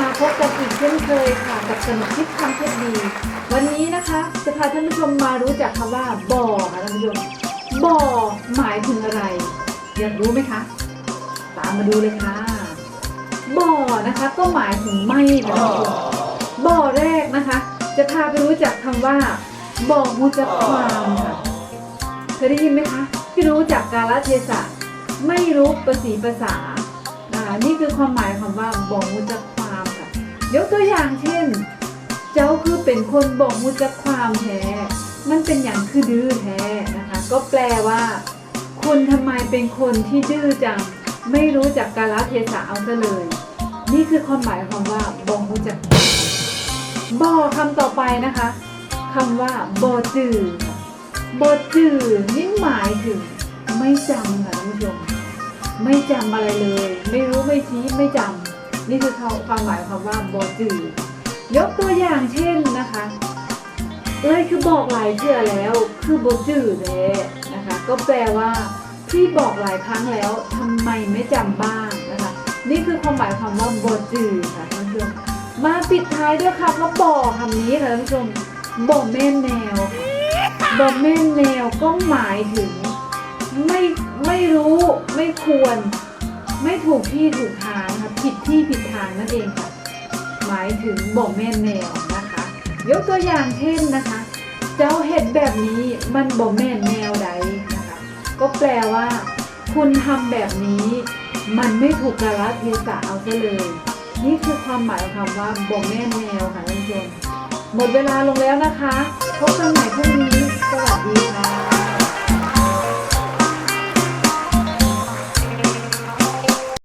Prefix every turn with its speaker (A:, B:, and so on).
A: มาพบกันอีกเช่นเคยค่ะกับสนุกทิพย์คำเพชรดี วันนี้นะคะจะพาท่านผู้ชมมารู้จักคำว่าบ่อค่ะท่านผู้ชมบ่อหมายถึงอะไร อยากรู้ไหมคะ ตามมาดูเลยค่ะบ่อนะคะ ก็หมายถึงไม่ค่ะท่านผู้ชมบ่อแรกนะคะ จะพาไปรู้จักคำว่าบ่อมูจักความค่ะเคยได้ยินไหมคะที่รู้จักกาลเทศะไม่รู้ภาษีภาษานะคะนี่คือความหมายคำว่าบ่อมูจะ ยกตัวอย่างเช่น เจ้าคือเป็นคนบอกมูจักความแท้ มันเป็นอย่างคือดื้อแท้นะคะ ก็แปลว่า คุณทำไมเป็นคนที่ดื้อจัง ไม่รู้จักกาลเทศะเอาซะเลย นี่คือความหมายของว่าบอกมูจักบอคำต่อไปนะคะคำว่าบอจือค่ะบอจือนี่หมายถึง ไม่จำค่ะท่านผู้ชม ไม่จำอะไรเลย ไม่รู้ไม่ชี้ไม่จำ นี่คือความหมายคำว่าบอจือยกตัวอย่างเช่นนะคะเอ้ยคือบอกหลายเชื่อแล้ว คือบอจืดเลยนะคะ ก็แปลว่าพี่บอกหลายครั้งแล้วทำไมไม่จำบ้างนะคะ นี่คือความหมายคำว่าบอจืดค่ะท่านผู้ชมมาปิดท้ายด้วยคำว่าบอคำนี้ค่ะท่านผู้ชมบ่อแม่นแนวบ่อแม่นแนวก็หมายถึง ไม่ไม่รู้ไม่ควร ไม่ถูกที่ถูกทางนะคะผิดที่ผิดทางนั่นเองค่ะ หมายถึงบ่อแม่นแนวนะคะ ยกตัวอย่างเช่นนะคะ เจ้าเห็นแบบนี้มันบ่แม่นแนวใดนะคะ ก็แปลว่า คุณทำแบบนี้ มันไม่ถูกกาลเทศะเอาซะเลย นี่คือความหมายของคำว่าบ่แม่นแนวค่ะท่านผู้ชมหมดเวลาลงแล้วนะคะพบกัน